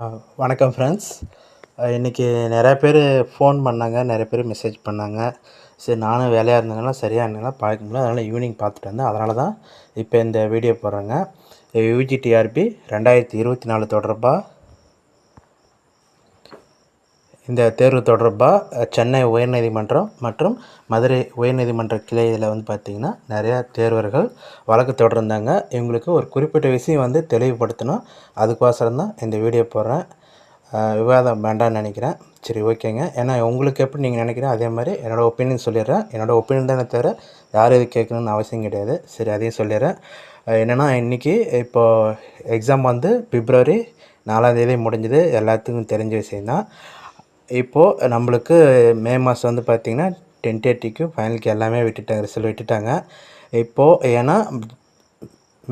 வணக்கம் ஃப்ரெண்ட்ஸ் இன்றைக்கி நிறையா பேர் ஃபோன் பண்ணாங்க நிறைய பேர் மெசேஜ் பண்ணாங்க. சரி நானும் வேலையாக இருந்ததுனால சரியாக இருந்ததுனால பார்க்க முடியல. அதனால் ஈவினிங் பார்த்துட்டு வந்தேன். அதனால தான் இப்போ இந்த வீடியோ போடுறேங்க. யூஜிடிஆர்பி ரெண்டாயிரத்தி இருபத்தி நாலு தொடர்பாக இந்த தேர்வு தொடர்பாக சென்னை உயர்நீதிமன்றம் மற்றும் மதுரை உயர்நீதிமன்ற கிளையில் வந்து பார்த்திங்கன்னா நிறையா தேர்வர்கள் வழக்கு தொடர்ந்தாங்க. இவங்களுக்கு ஒரு குறிப்பிட்ட விஷயம் வந்து தெளிவுபடுத்தணும். அதுக்கோசரம் தான் இந்த வீடியோ போடுறேன். விவாதம் வேண்டாம்னு நினைக்கிறேன். சரி ஓகேங்க. ஏன்னா உங்களுக்கு எப்படி நீங்கள் நினைக்கிறேன் அதே மாதிரி என்னோடய ஒப்பீனியன் சொல்லிடுறேன். என்னோடய ஒப்பீனியன் தானே தவிர யார் இது கேட்கணுன்னு அவசியம் கிடையாது. சரி அதையும் சொல்லிடுறேன். என்னென்னா இன்றைக்கி இப்போது எக்ஸாம் வந்து பிப்ரவரி நாலாந்தேதி முடிஞ்சது. எல்லாத்துக்கும் தெரிஞ்ச விஷயந்தான் இப்போது நம்மளுக்கு மே மாதம் வந்து பார்த்திங்கன்னா டென் தேர்ட்டிக்கு ஃபைனலுக்கு எல்லாமே விட்டுட்டாங்க ரிசல்ட் விட்டுட்டாங்க. இப்போது ஏன்னா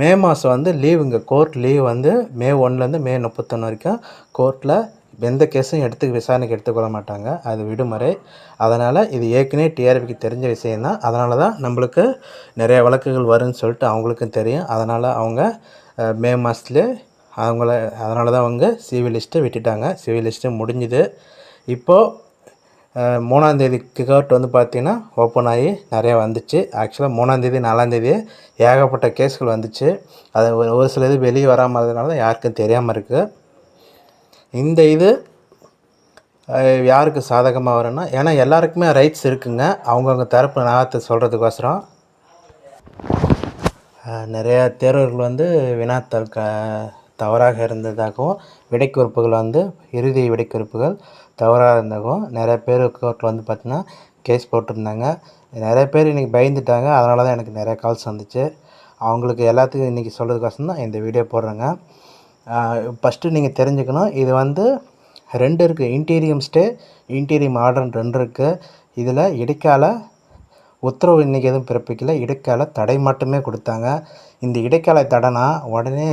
மே மாதம் வந்து லீவுங்க கோர்ட் லீவ் வந்து மே ஒன்லேருந்து மே முப்பத்தொன்று வரைக்கும் கோர்ட்டில் எந்த கேஸும் எடுத்து விசாரணைக்கு எடுத்துக்கொள்ள மாட்டாங்க. அது விடுமுறை. அதனால் இது ஏற்கனவே டிஆர்பிக்கு தெரிஞ்ச விஷயந்தான் அதனால தான் நம்மளுக்கு நிறைய வழக்குகள் வரும்னு சொல்லிட்டு அவங்களுக்கும் தெரியும். அதனால் அவங்க மே மாதத்துலேயே அவங்கள அதனால தான் அவங்க சிவில் லிஸ்ட்டை விட்டுட்டாங்க. சிவில் லிஸ்ட்டு முடிஞ்சுது. இப்போது மூணாந்தேதி கிகவுட் வந்து பார்த்திங்கன்னா ஓப்பன் ஆகி நிறையா வந்துச்சு. ஆக்சுவலாக மூணாந்தேதி நாலாந்தேதி ஏகப்பட்ட கேஸ்கள் வந்துச்சு. அது ஒரு சில இது வெளியே வராமல் இருந்ததுனால தான் யாருக்கும் தெரியாமல் இருக்குது இந்த இது யாருக்கு சாதகமாக வரும்னா ஏன்னா எல்லாருக்குமே ரைட்ஸ் இருக்குங்க. அவங்கவுங்க தரப்பு நாகத்தை சொல்கிறதுக்கோசரம் நிறையா தேர்வர்கள் வந்து வினாத்தாள் க தவறாக இருந்ததாகவும் விடைக்குறிப்புகள் வந்து இறுதி விடைக்குறிப்புகள் தவறாக இருந்தாகவும் நிறைய பேர் கோர்ட்டில் வந்து பார்த்திங்கன்னா கேஸ் போட்டிருந்தாங்க. நிறைய பேர் இன்றைக்கி பயந்துட்டாங்க. அதனால தான் எனக்கு நிறையா கால்ஸ் வந்துச்சு. அவங்களுக்கு எல்லாத்துக்கும் இன்றைக்கி சொல்கிறதுக்கோசம் தான் இந்த வீடியோ போடுறேங்க. ஃபஸ்ட்டு நீங்கள் தெரிஞ்சுக்கணும். இது வந்து ரெண்டு இருக்குது இன்டீரியம் ஸ்டே இன்டீரியம் ஆர்டர் ரெண்டு இருக்குது இதில் இடைக்கால உத்தரவு இன்றைக்கி எதுவும் பிறப்பிக்கல. இடைக்கால தடை மட்டுமே கொடுத்தாங்க. இந்த இடைக்கால தடைனா உடனே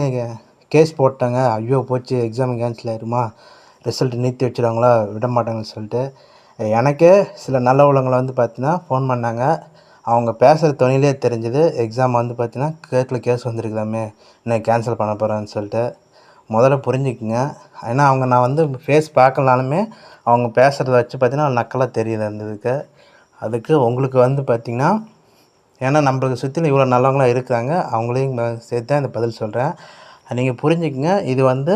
கேஸ் போட்டாங்க. ஐயோ போச்சு எக்ஸாம் கேன்சல் ஆயிருமா? ரிசல்ட் நீத்தி வச்சுருவாங்களா? விட மாட்டாங்கன்னு சொல்லிட்டு எனக்கே சில நல்ல உள்ளவங்களை வந்து பார்த்தீங்கன்னா ஃபோன் பண்ணாங்க. அவங்க பேசுகிற துணிலே தெரிஞ்சுது எக்ஸாம் வந்து பார்த்தீங்கன்னா கேட்டில் கேஸ் வந்துருக்குதாமே நான் கேன்சல் பண்ண போகிறேன்னு சொல்லிட்டு முதல்ல புரிஞ்சுக்குங்க. ஏன்னா அவங்க நான் வந்து ஃபேஸ் பார்க்கலனாலுமே அவங்க பேசுகிறத வச்சு பார்த்தீங்கன்னா நக்கலாக தெரியுது அந்த இதுக்கு. அதுக்கு உங்களுக்கு வந்து பார்த்திங்கன்னா ஏன்னா நம்மளுக்கு சுற்றிலும் இவ்வளோ நல்லவங்களாம் இருக்கிறாங்க அவங்களையும் சேர்த்து தான் இந்த பதில் சொல்கிறேன் நீங்கள் புரிஞ்சுக்கங்க. இது வந்து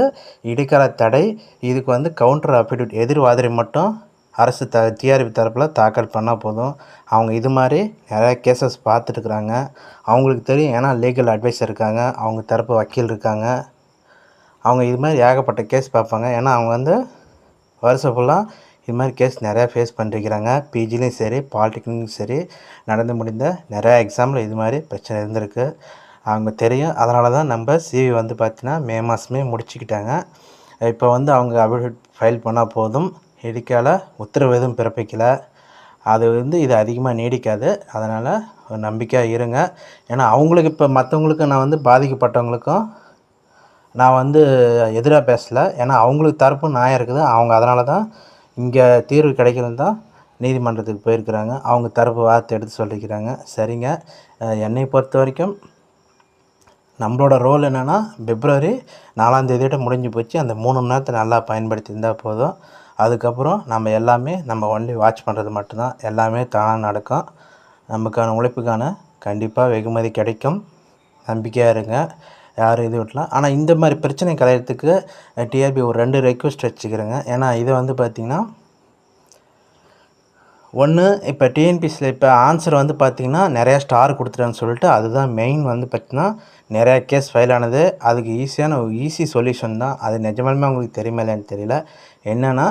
இடைக்கால தடை இதுக்கு வந்து கவுண்டர் அஃபிடவிட் எதிர்வாதிரி மட்டும் அரசு த டிஆர்பி தரப்பில் தாக்கல் பண்ணால் போதும். அவங்க இது மாதிரி நிறையா கேசஸ் பார்த்துட்டுருக்குறாங்க. அவங்களுக்கு தெரியும் ஏன்னா லீகல் அட்வைஸர் இருக்காங்க. அவங்க தரப்பு வக்கீல் இருக்காங்க. அவங்க இது மாதிரி ஏகப்பட்ட கேஸ் பார்ப்பாங்க. ஏன்னா அவங்க வந்து வருஷம் ஃபுல்லாக இது மாதிரி கேஸ் நிறையா ஃபேஸ் பண்ணிருக்கிறாங்க பிஜிலையும் சரி பாலிடெக்னிக்கும் சரி நடந்து முடிந்த நிறையா எக்ஸாமில் இது மாதிரி பிரச்சனை இருந்திருக்கு. அவங்க தெரியும். அதனால தான் நம்ம சிவி வந்து பார்த்தீங்கன்னா மே மாதமே முடிச்சுக்கிட்டாங்க. இப்போ வந்து அவங்க அபிடேட் ஃபைல் பண்ணால் போதும். இடிக்கால உத்தரவு எதுவும் பிறப்பிக்கலை. அது வந்து இது அதிகமாக நீடிக்காது. அதனால் ஒரு நம்பிக்கையாக இருங்க. ஏன்னா அவங்களுக்கு இப்போ மற்றவங்களுக்கு நான் வந்து பாதிக்கப்பட்டவங்களுக்கும் நான் வந்து எதிராக பேசலை. ஏன்னா அவங்களுக்கு தரப்பு நியாயம் இருக்குது. அவங்க அதனால தான் இங்கே தீர்வு கிடைக்கிறது தான் நீதிமன்றத்துக்கு போயிருக்கிறாங்க. அவங்க தரப்பு வார்த்தை எடுத்து சொல்லிக்கிறாங்க. சரிங்க. என்னை பொறுத்த வரைக்கும் நம்மளோட ரோல் என்னென்னா பிப்ரவரி நாலாந்தேதியோட முடிஞ்சு போச்சு. அந்த மூணு மணி நேரத்தை நல்லா பயன்படுத்தி இருந்தால் போதும். அதுக்கப்புறம் நம்ம எல்லாமே நம்ம ஒன்லி வாட்ச் பண்ணுறது மட்டும்தான். எல்லாமே தானாக நடக்கும். நமக்கான உழைப்புக்கான கண்டிப்பாக வெகுமதி கிடைக்கும். நம்பிக்கையாக இருங்க. யாரும் இது விட்டலாம் ஆனால் இந்த மாதிரி பிரச்சனை கலையிறதுக்கு டிஆர்பி ஒரு ரெண்டு ரெக்வஸ்ட் வச்சுக்கிறேங்க. ஏன்னா இதை வந்து பார்த்திங்கன்னா ஒன்று இப்போ டிஎன்பிசியில் இப்போ ஆன்சர் வந்து பார்த்திங்கன்னா நிறையா ஸ்டார் கொடுத்துட்டேன்னு சொல்லிட்டு அதுதான் மெயின் வந்து பார்த்திங்கன்னா நிறையா கேஸ் ஃபைல் ஆனது. அதுக்கு ஈஸியான ஈஸி சொல்யூஷன் தான். அது நிஜமாலுமே அவங்களுக்கு தெரியுமா இல்லையான்னு தெரியல. என்னென்னா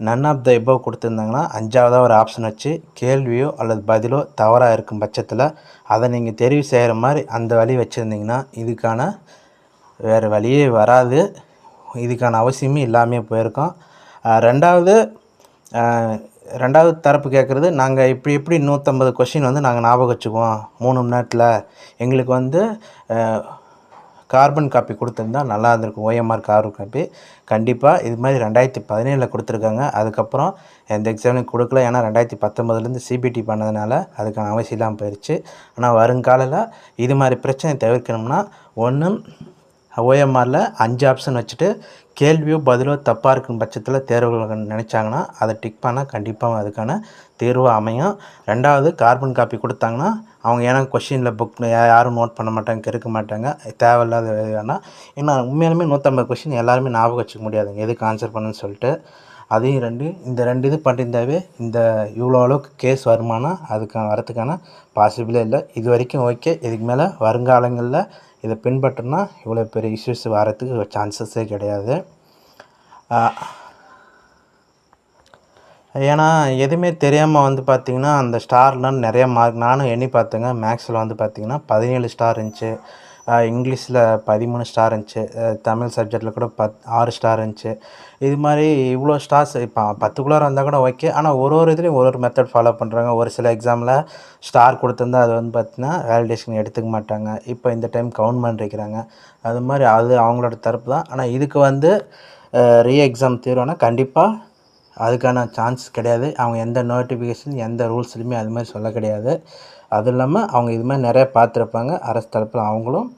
நன் ஆஃப் த எபோவ் கொடுத்துருந்தாங்கன்னா அஞ்சாவதாக ஒரு ஆப்ஷன் வச்சு கேள்வியோ அல்லது பதிலோ தவறாக இருக்கும் பட்சத்தில் அதை நீங்கள் தெரிவு செய்கிற மாதிரி அந்த வழி வச்சுருந்தீங்கன்னா இதுக்கான வேறு வழியே வராது. இதுக்கான அவசியமே இல்லாமல் போயிருக்கோம். ரெண்டாவது ரெண்டாவது தரப்பு கேட்குறது நாங்கள் இப்படி எப்படி நூற்றம்பது கொஷின் வந்து நாங்கள் ஞாபகம் வச்சுக்குவோம். மூணு மணி நேரத்தில் எங்களுக்கு வந்து கார்பன் காப்பி கொடுத்துருந்தா நல்லா இருந்திருக்கும். ஓஎம்ஆர் கார்பன் காப்பி கண்டிப்பாக இது மாதிரி ரெண்டாயிரத்தி பதினேழில் கொடுத்துருக்காங்க. அதுக்கப்புறம் எந்த எக்ஸாம்லையும் கொடுக்கல. ஏன்னா ரெண்டாயிரத்தி பத்தொம்பதுலேருந்து சிபிடி பண்ணதுனால அதுக்கான அவசியம் இல்லாமல் போயிடுச்சு ஆனால் வருங்காலில் இது மாதிரி பிரச்சனை தவிர்க்கணும்னா ஒன்று ஓஎம்ஆரில் அஞ்சு ஆப்ஷன் வச்சுட்டு கேள்வியோ பதிலோ தப்பாக இருக்கும் பட்சத்தில் தேர்வுகள் நினச்சாங்கன்னா அதை டிக் பண்ணால் கண்டிப்பாக அதுக்கான தீர்வு அமையும். ரெண்டாவது கார்பன் காப்பி கொடுத்தாங்கன்னா அவங்க ஏன்னா கொஷினில் புக் யாரும் நோட் பண்ண மாட்டாங்க கெடுக்க மாட்டாங்க தேவையில்லாத வேணால் ஏன்னா உண்மையாலுமே நூற்றம்பது கொஷின் எல்லாருமே ஞாபகம் வச்சுக்க முடியாதுங்க எதுக்கு ஆன்சர் பண்ணுன்னு சொல்லிட்டு. அதையும் ரெண்டு இந்த ரெண்டு இது பண்ணியிருந்தாவே இந்த இவ்வளோ அளவுக்கு கேஸ் வருமானா அதுக்கான வரத்துக்கான பாசிபிளே இல்லை. இது வரைக்கும் ஓகே இதுக்கு மேலே வருங்காலங்களில் இதை பின்பற்றினா இவ்வளோ பெரிய இஷ்யூஸ் வரத்துக்கு சான்சஸே கிடையாது. ஏன்னா எதுவுமே தெரியாமல் வந்து பார்த்திங்கன்னா அந்த ஸ்டார்லாம் நிறைய மார்க் நானும் எண்ணி பார்த்தேங்க. மேக்ஸில் வந்து பார்த்திங்கன்னா பதினேழு ஸ்டார் இருந்துச்சு. இங்கிலீஷில் பதிமூணு ஸ்டார் இருந்துச்சு. தமிழ் சப்ஜெக்டில் கூட பத் ஆறு ஸ்டார் இருந்துச்சு. இது மாதிரி இவ்வளோ ஸ்டார்ஸ் இப்போ பத்துக்குள்ளார இருந்தால் கூட ஓகே ஆனால் ஒரு ஒரு இதுலேயும் ஒரு ஒரு மெத்தட் ஃபாலோ பண்ணுறாங்க ஒரு சில எக்ஸாமில் ஸ்டார் கொடுத்துருந்தா அது வந்து பார்த்திங்கன்னா வேலிடேஷன் எடுத்துக்க மாட்டாங்க. இப்போ இந்த டைம் கவுண்ட் பண்ணிருக்கிறாங்க. அது மாதிரி அது அவங்களோட தரப்பு தான். ஆனால் இதுக்கு வந்து ரீ எக்ஸாம் தீர்வுனா கண்டிப்பாக அதுக்கான சான்ஸ் கிடையாது. அவங்க எந்த நோட்டிஃபிகேஷன் எந்த ரூல்ஸ்லையுமே அது மாதிரி சொல்ல கிடையாது. அதுவும் இல்லாமல் அவங்க இது மாதிரி நிறையா பார்த்துருப்பாங்க. அரசு தரப்பில் அவங்களும்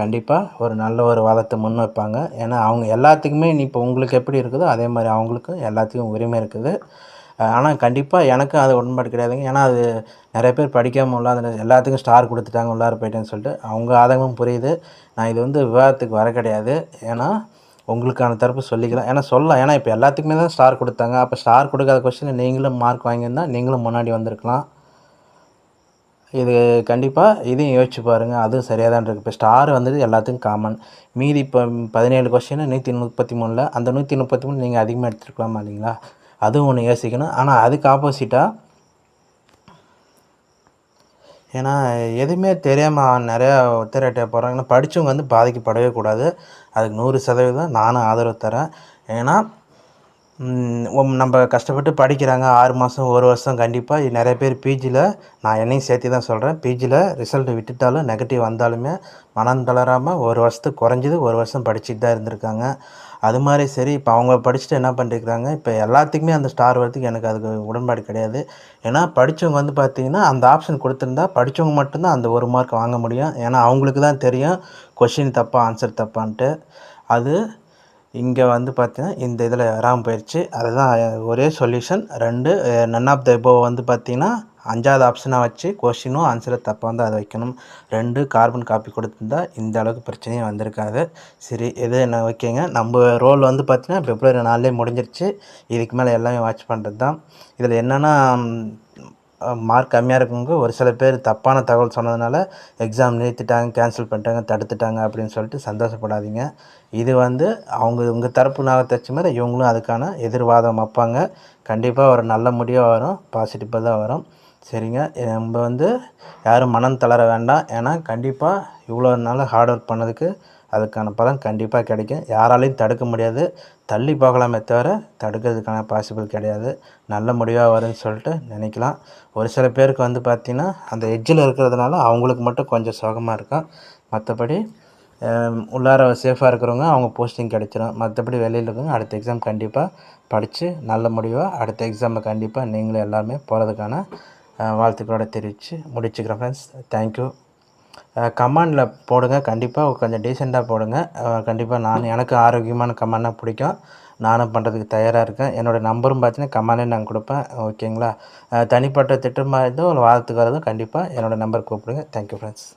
கண்டிப்பாக ஒரு நல்ல ஒரு வாதத்தை முன் வைப்பாங்க. ஏன்னா அவங்க எல்லாத்துக்குமே நீ இப்போ உங்களுக்கு எப்படி இருக்குதோ அதே மாதிரி அவங்களுக்கும் எல்லாத்துக்கும் உரிமை இருக்குது. ஆனால் கண்டிப்பாக எனக்கும் அது உடன்பாடு கிடையாதுங்க. ஏன்னா அது நிறைய பேர் படிக்காமல் உள்ளாத எல்லாத்துக்கும் ஸ்டார் கொடுத்துட்டாங்க உள்ளார போயிட்டேன்னு சொல்லிட்டு அவங்க ஆதங்கமும் புரியுது. நான் இது வந்து விவாதத்துக்கு வர கிடையாது. ஏன்னா உங்களுக்கான தரப்பு சொல்லிக்கலாம். ஏன்னா சொல்லலாம். ஏன்னா இப்போ எல்லாத்துக்குமே தான் ஸ்டார் கொடுத்தாங்க. அப்போ ஸ்டார் கொடுக்காத கொஸ்டின் நீங்களும் மார்க் வாங்கியிருந்தால் நீங்களும் முன்னாடி வந்திருக்கலாம். இது கண்டிப்பாக இதையும் யோசிச்சு பாருங்கள் அதுவும் சரியாக தான் இருக்குது இப்போ ஸ்டார் வந்தது எல்லாத்துக்கும் காமன் மீதி இப்போ பதினேழு கொஸ்டின் நூற்றி முப்பத்தி மூணில் அந்த நூற்றி முப்பத்தி மூணு நீங்கள் அதிகமாக எடுத்துருக்கலாமா இல்லைங்களா? அதுவும் ஒன்று யோசிக்கணும். ஆனால் அதுக்கு ஆப்போசிட்டாக ஏன்னா எதுவுமே தெரியாமல் நிறையா ஒத்தரட்டை போகிறாங்கன்னா படித்தவங்க வந்து பாதிக்கப்படவே கூடாது. அதுக்கு நூறு சதவீதம் நானும் ஆதரவு தரேன். ஏன்னா நம்ம கஷ்டப்பட்டு படிக்கிறாங்க. ஆறு மாதம் ஒரு வருஷம் கண்டிப்பாக நிறைய பேர் பிஜியில் நான் என்னையும் சேர்த்து தான் சொல்கிறேன் பிஜியில் ரிசல்ட் விட்டுட்டாலும் நெகட்டிவ் வந்தாலுமே மனம் தளராமல் ஒரு வருஷத்துக்கு குறைஞ்சது ஒரு வருஷம் படிச்சுட்டு தான் இருந்திருக்காங்க. அது மாதிரி சரி இப்போ அவங்க படிச்சுட்டு என்ன பண்ணிருக்கிறாங்க? இப்போ எல்லாத்துக்குமே அந்த ஸ்டார் வரதுக்கு எனக்கு அதுக்கு உடன்பாடு கிடையாது. ஏன்னா படித்தவங்க வந்து பார்த்திங்கன்னா அந்த ஆப்ஷன் கொடுத்துருந்தா படித்தவங்க மட்டும்தான் அந்த ஒரு மார்க் வாங்க முடியும். ஏன்னா அவங்களுக்கு தான் தெரியும் கொஷின் தப்பா ஆன்சர் தப்பான்ட்டு. அது இங்கே வந்து பார்த்திங்கன்னா இந்த இதில் வராமல் போயிடுச்சு அதுதான் ஒரே சொல்யூஷன் ரெண்டு நன் ஆஃப் த எபோ வந்து பார்த்திங்கன்னா அஞ்சாவது ஆப்ஷனாக வச்சு கொஷினும் ஆன்சரை தப்பாக வந்து அதை வைக்கணும். ரெண்டு கார்பன் காப்பி கொடுத்துருந்தா இந்த அளவுக்கு பிரச்சனையும் வந்திருக்காது. சரி எது என்ன ஓகேங்க. நம்ம ரோல் வந்து பார்த்திங்கன்னா பிப்ரவரி நாள்லேயே முடிஞ்சிருச்சு. இதுக்கு மேலே எல்லாமே வாட்ச் பண்ணுறது தான் இதில் என்னென்னா மார்க் கம்மியாக இருக்கவங்க ஒரு சில பேர் தப்பான தகவல் சொன்னதுனால எக்ஸாம் நிறுத்திட்டாங்க கேன்சல் பண்ணிட்டாங்க தடுத்துட்டாங்க அப்படின்னு சொல்லிட்டு சந்தோஷப்படாதீங்க. இது வந்து அவங்க உங்கள் தரப்பு நான் தைச்ச மாதிரி இவங்களும் அதுக்கான எதிர்வாதம் வைப்பாங்க. கண்டிப்பாக ஒரு நல்ல முடிவாக வரும் பாசிட்டிவாக தான் வரும். சரிங்க. நம்ம வந்து யாரும் மனம் தளர வேண்டாம். ஏன்னா கண்டிப்பாக இவ்வளோ நாள் ஹார்ட் ஒர்க் பண்ணதுக்கு அதுக்கான பலன் கண்டிப்பாக கிடைக்கும். யாராலையும் தடுக்க முடியாது. தள்ளி போகலாமே தவிர தடுக்கிறதுக்கான பாசிபிள் கிடையாது. நல்ல முடிவாக வரும்னு சொல்லிட்டு நினைக்கலாம். ஒரு சில பேருக்கு வந்து பார்த்திங்கன்னா அந்த எட்ஜில் இருக்கிறதுனால அவங்களுக்கு மட்டும் கொஞ்சம் சோகமாக இருக்கும். மற்றபடி உள்ளார சேஃபாக இருக்கிறவங்க அவங்க போஸ்டிங் கிடைச்சிடும் மற்றபடி வெளியில் இருக்கவங்க அடுத்த எக்ஸாம் கண்டிப்பாக படித்து நல்ல முடிவாக அடுத்த எக்ஸாமை கண்டிப்பாக நீங்களும் எல்லாருமே போகிறதுக்கான வாழ்த்துக்களோட தெரிவித்து முடிச்சுக்கிறேன் ஃப்ரெண்ட்ஸ் தேங்க்யூ கமாண்டில் போடுங்க. கண்டிப்பாக கொஞ்சம் டீசெண்டாக போடுங்க. கண்டிப்பாக நான் எனக்கு ஆரோக்கியமான கமாண்டாக பிடிக்கும். நானும் பண்ணுறதுக்கு தயாராக இருக்கேன். என்னோடய நம்பரும் பார்த்தீங்கன்னா கமாண்டே நான் கொடுப்பேன். ஓகேங்களா? தனிப்பட்ட திட்டமாக இருந்தும் ஒரு வாரத்துக்கு வரதும் கண்டிப்பாக என்னோடய நம்பர் கூப்பிடுங்க. Thank you friends